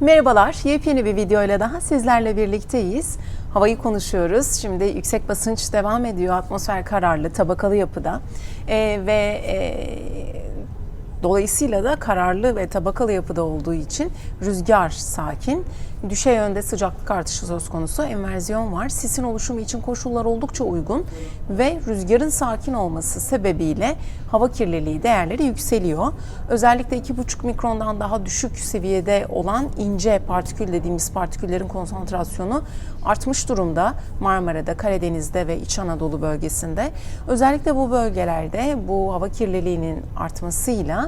Merhabalar, yepyeni bir videoyla daha sizlerle birlikteyiz. Havayı konuşuyoruz. Şimdi yüksek basınç devam ediyor. Atmosfer kararlı, tabakalı yapıda. Ee, ve e, dolayısıyla da kararlı ve tabakalı yapıda olduğu için rüzgar sakin. Düşey yönde sıcaklık artışı söz konusu. Enverziyon var. Sisin oluşumu için koşullar oldukça uygun ve rüzgarın sakin olması sebebiyle hava kirliliği değerleri yükseliyor. Özellikle 2,5 mikrondan daha düşük seviyede olan ince partikül dediğimiz partiküllerin konsantrasyonu artmış durumda. Marmara'da, Karadeniz'de ve İç Anadolu bölgesinde. Özellikle bu bölgelerde bu hava kirliliğinin artmasıyla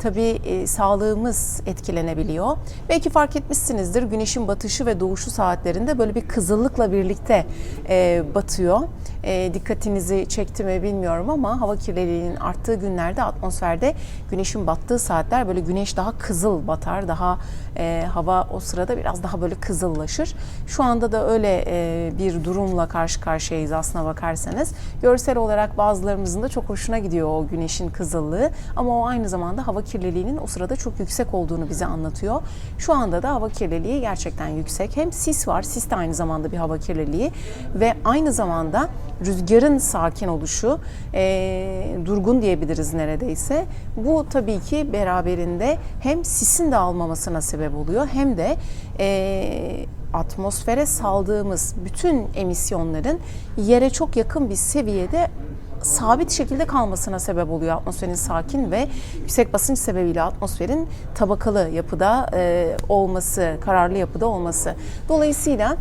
tabii e, sağlığımız etkilenebiliyor. Belki fark etmişsinizdir güneşin batışı ve doğuşu saatlerinde böyle bir kızıllıkla birlikte e, batıyor. E, dikkatinizi çekti mi bilmiyorum ama hava kirliliğinin arttığı günlerde atmosferde güneşin battığı saatler böyle güneş daha kızıl batar. Daha e, hava o sırada biraz daha böyle kızıllaşır. Şu anda da öyle e, bir durumla karşı karşıyayız aslına bakarsanız. Görsel olarak bazılarımızın da çok hoşuna gidiyor o güneşin kızıllığı ama o aynı zamanda hava kirliliğinin o sırada çok yüksek olduğunu bize anlatıyor. Şu anda da hava kirliliği gerçekten yüksek. Hem sis var, sis de aynı zamanda bir hava kirliliği ve aynı zamanda rüzgarın sakin oluşu, e, durgun diyebiliriz neredeyse. Bu tabii ki beraberinde hem sisin de almamasına sebep oluyor hem de e, atmosfere saldığımız bütün emisyonların yere çok yakın bir seviyede sabit şekilde kalmasına sebep oluyor atmosferin sakin ve yüksek basınç sebebiyle atmosferin tabakalı yapıda e, olması, kararlı yapıda olması. Dolayısıyla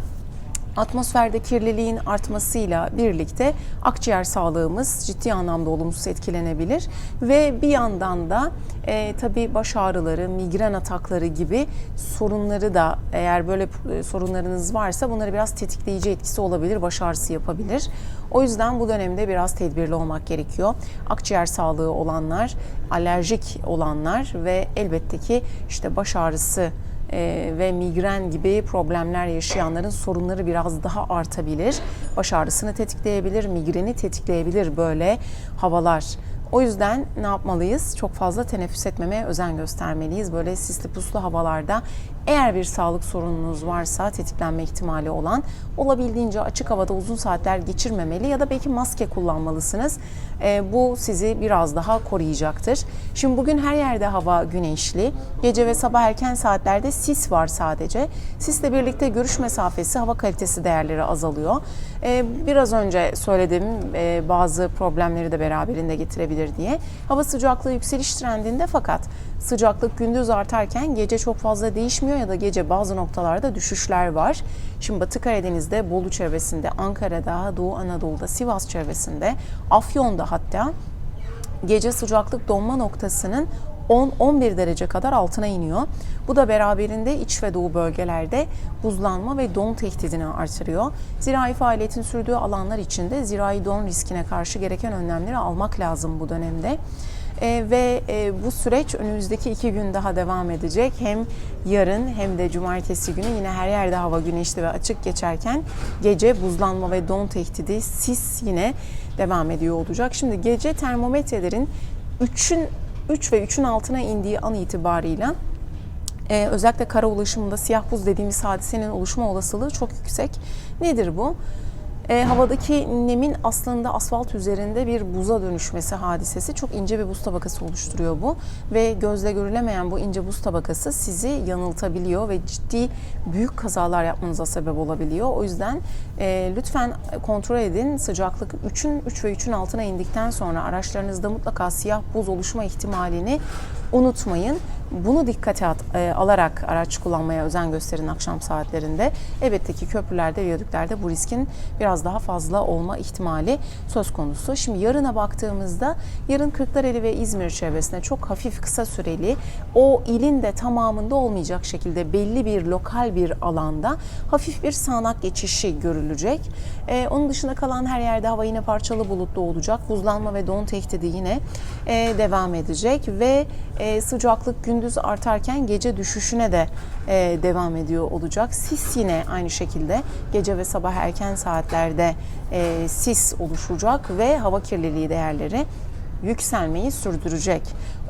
atmosferde kirliliğin artmasıyla birlikte akciğer sağlığımız ciddi anlamda olumsuz etkilenebilir ve bir yandan da e, tabii baş ağrıları, migren atakları gibi sorunları da eğer böyle e, sorunlarınız varsa bunları biraz tetikleyici etkisi olabilir, baş ağrısı yapabilir. O yüzden bu dönemde biraz tedbirli olmak gerekiyor. Akciğer sağlığı olanlar, alerjik olanlar ve elbette ki işte baş ağrısı e, ve migren gibi problemler yaşayanların sorunları biraz daha artabilir. Baş ağrısını tetikleyebilir, migreni tetikleyebilir böyle havalar. O yüzden ne yapmalıyız? Çok fazla teneffüs etmemeye özen göstermeliyiz. Böyle sisli puslu havalarda eğer bir sağlık sorununuz varsa tetiklenme ihtimali olan olabildiğince açık havada uzun saatler geçirmemeli ya da belki maske kullanmalısınız. E, bu sizi biraz daha koruyacaktır. Şimdi bugün her yerde hava güneşli. Gece ve sabah erken saatlerde sis var sadece. Sisle birlikte görüş mesafesi, hava kalitesi değerleri azalıyor. E, biraz önce söylediğim e, bazı problemleri de beraberinde getirebilir diye. Hava sıcaklığı yükseliş trendinde fakat sıcaklık gündüz artarken gece çok fazla değişmiyor ya da gece bazı noktalarda düşüşler var. Şimdi Batı Karadeniz'de, Bolu çevresinde, Ankara'da, Doğu Anadolu'da, Sivas çevresinde, Afyon'da hatta gece sıcaklık donma noktasının 10-11 derece kadar altına iniyor. Bu da beraberinde iç ve doğu bölgelerde buzlanma ve don tehdidini artırıyor. Zirai faaliyetin sürdüğü alanlar için de zirai don riskine karşı gereken önlemleri almak lazım bu dönemde. E, ve e, bu süreç önümüzdeki iki gün daha devam edecek. Hem yarın hem de cumartesi günü yine her yerde hava güneşli ve açık geçerken gece buzlanma ve don tehdidi sis yine devam ediyor olacak. Şimdi gece termometrelerin 3'ün 3 ve 3'ün altına indiği an itibarıyla ee, özellikle kara ulaşımında siyah buz dediğimiz hadisenin oluşma olasılığı çok yüksek. Nedir bu? E, havadaki nemin aslında asfalt üzerinde bir buza dönüşmesi hadisesi. Çok ince bir buz tabakası oluşturuyor bu. Ve gözle görülemeyen bu ince buz tabakası sizi yanıltabiliyor ve ciddi büyük kazalar yapmanıza sebep olabiliyor. O yüzden e, lütfen kontrol edin. Sıcaklık 3'ün 3 ve 3'ün altına indikten sonra araçlarınızda mutlaka siyah buz oluşma ihtimalini unutmayın. Bunu dikkate at, e, alarak araç kullanmaya özen gösterin akşam saatlerinde. Elbette ki köprülerde, viyadüklerde bu riskin biraz daha fazla olma ihtimali söz konusu. Şimdi yarına baktığımızda yarın Kırklareli ve İzmir çevresinde çok hafif kısa süreli o ilin de tamamında olmayacak şekilde belli bir lokal bir alanda hafif bir sağanak geçişi görülecek. E, onun dışında kalan her yerde hava yine parçalı bulutlu olacak. Buzlanma ve don tehdidi yine e, devam edecek ve e, sıcaklık gündüz artarken gece düşüşüne de e, devam ediyor olacak. Sis yine aynı şekilde gece ve sabah erken saatlerde e, sis oluşacak ve hava kirliliği değerleri yükselmeyi sürdürecek.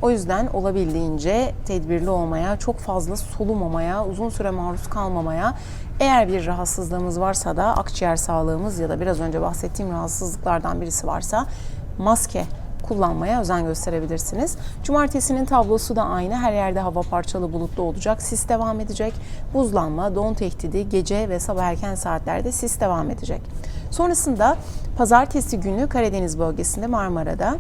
O yüzden olabildiğince tedbirli olmaya, çok fazla solumamaya, uzun süre maruz kalmamaya, eğer bir rahatsızlığımız varsa da akciğer sağlığımız ya da biraz önce bahsettiğim rahatsızlıklardan birisi varsa maske kullanmaya özen gösterebilirsiniz. Cumartesinin tablosu da aynı. Her yerde hava parçalı bulutlu olacak. Sis devam edecek. Buzlanma, don tehdidi gece ve sabah erken saatlerde sis devam edecek. Sonrasında pazartesi günü Karadeniz bölgesinde Marmara'da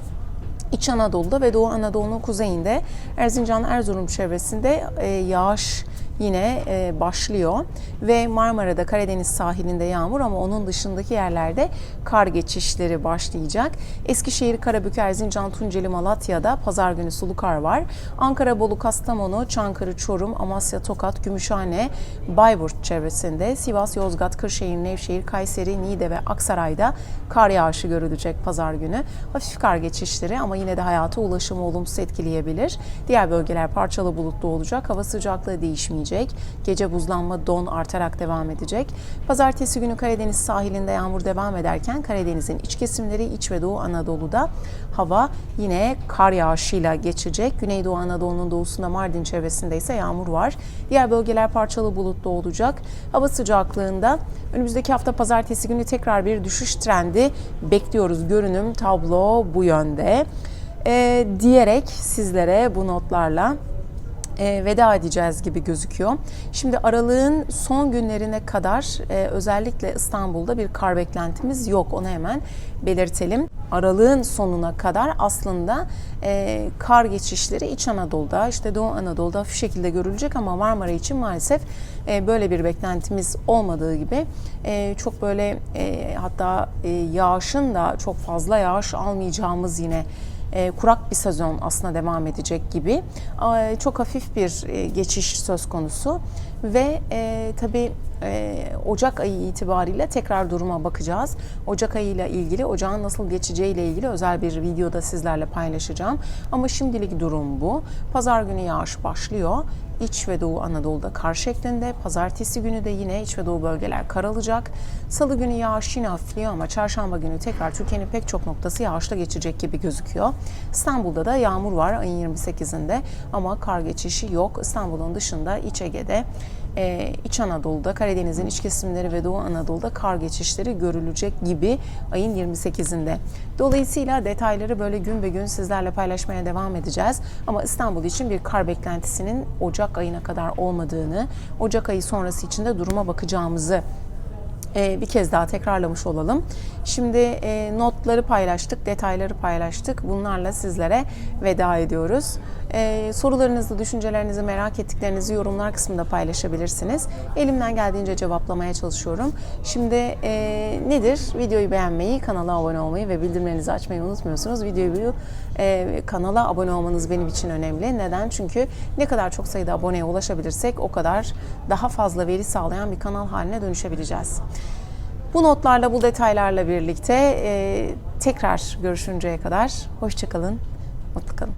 İç Anadolu'da ve Doğu Anadolu'nun kuzeyinde Erzincan, Erzurum çevresinde e, yağış yine e, başlıyor ve Marmara'da Karadeniz sahilinde yağmur ama onun dışındaki yerlerde kar geçişleri başlayacak. Eskişehir, Karabük, Erzincan, Tunceli, Malatya'da pazar günü sulu kar var. Ankara, Bolu, Kastamonu, Çankırı, Çorum, Amasya, Tokat, Gümüşhane, Bayburt çevresinde, Sivas, Yozgat, Kırşehir, Nevşehir, Kayseri, Niğde ve Aksaray'da kar yağışı görülecek pazar günü. Hafif kar geçişleri ama yine de hayata ulaşımı olumsuz etkileyebilir. Diğer bölgeler parçalı bulutlu olacak. Hava sıcaklığı değişmeyecek. Gece buzlanma, don artarak devam edecek. Pazartesi günü Karadeniz sahilinde yağmur devam ederken Karadeniz'in iç kesimleri, iç ve Doğu Anadolu'da hava yine kar yağışıyla geçecek. Güneydoğu Anadolu'nun doğusunda Mardin çevresinde ise yağmur var. Diğer bölgeler parçalı bulutlu olacak. Hava sıcaklığında önümüzdeki hafta pazartesi günü tekrar bir düşüş trendi bekliyoruz. Görünüm tablo bu yönde. Ee, diyerek sizlere bu notlarla e, veda edeceğiz gibi gözüküyor. Şimdi aralığın son günlerine kadar e, özellikle İstanbul'da bir kar beklentimiz yok. Onu hemen belirtelim. Aralığın sonuna kadar aslında e, kar geçişleri İç Anadolu'da, işte Doğu Anadolu'da hafif şekilde görülecek ama Marmara için maalesef e, böyle bir beklentimiz olmadığı gibi e, çok böyle e, hatta e, yağışın da çok fazla yağış almayacağımız yine e, kurak bir sezon aslında devam edecek gibi. E, çok hafif bir e, geçiş söz konusu ve e, tabii e, Ocak ayı itibariyle tekrar duruma bakacağız. Ocak ayıyla ilgili, ocağın nasıl geçeceğiyle ilgili özel bir videoda sizlerle paylaşacağım. Ama şimdilik durum bu. Pazar günü yağış başlıyor. İç ve Doğu Anadolu'da kar şeklinde. Pazartesi günü de yine iç ve doğu bölgeler kar alacak. Salı günü yağış yine hafifliyor ama çarşamba günü tekrar Türkiye'nin pek çok noktası yağışla geçecek gibi gözüküyor. İstanbul'da da yağmur var ayın 28'inde ama kar geçişi yok. İstanbul'un dışında İç Ege'de ee, İç Anadolu'da, Karadeniz'in iç kesimleri ve Doğu Anadolu'da kar geçişleri görülecek gibi ayın 28'inde. Dolayısıyla detayları böyle gün be gün sizlerle paylaşmaya devam edeceğiz. Ama İstanbul için bir kar beklentisinin Ocak ayına kadar olmadığını, Ocak ayı sonrası için de duruma bakacağımızı e, bir kez daha tekrarlamış olalım. Şimdi e, notları paylaştık, detayları paylaştık. Bunlarla sizlere veda ediyoruz. E, sorularınızı, düşüncelerinizi, merak ettiklerinizi yorumlar kısmında paylaşabilirsiniz. Elimden geldiğince cevaplamaya çalışıyorum. Şimdi e, nedir? Videoyu beğenmeyi, kanala abone olmayı ve bildirimlerinizi açmayı unutmuyorsunuz. Videoyu e, kanala abone olmanız benim için önemli. Neden? Çünkü ne kadar çok sayıda aboneye ulaşabilirsek o kadar daha fazla veri sağlayan bir kanal haline dönüşebileceğiz. Bu notlarla, bu detaylarla birlikte e, tekrar görüşünceye kadar hoşçakalın, mutlu kalın.